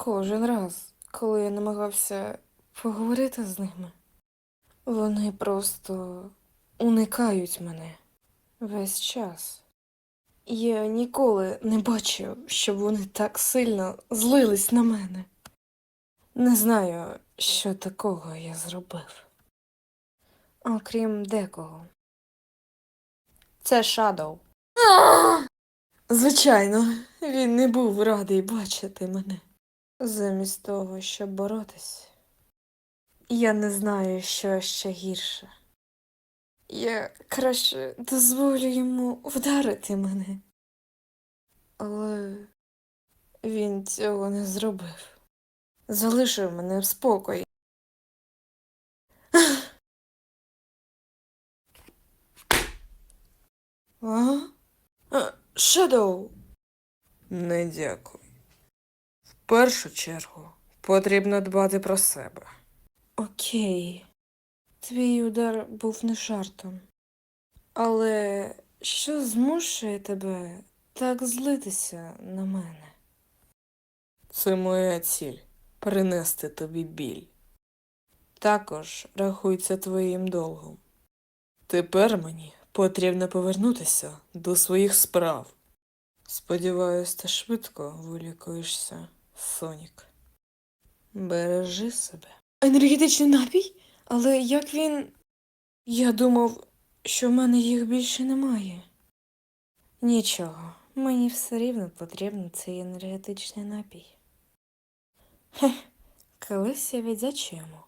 Кожен раз, коли я намагався поговорити з ними, вони просто уникають мене весь час. Я ніколи не бачив, щоб вони так сильно злились на мене. Не знаю, що такого я зробив. Окрім декого. Це Шадоу. Звичайно, він не був радий бачити мене. Замість того, щоб боротись. Я не знаю, що ще гірше. Я краще дозволю йому вдарити мене. Але він цього не зробив. Залишив мене в спокої. Шедоу. Не дякую. Першу чергу потрібно дбати про себе. Окей. Твій удар був не жартом. Але що змушує тебе так злитися на мене? Це моя ціль принести тобі біль. Також рахується твоїм долгом. Тепер мені потрібно повернутися до своїх справ. Сподіваюсь, ти швидко вилікуєшся, Сонік. Бережи себе. Енергетичний напій? Але як він. Я думав, що в мене їх більше немає. Нічого, мені все рівно потрібен цей енергетичний напій. Хех, колись я віддячу йому.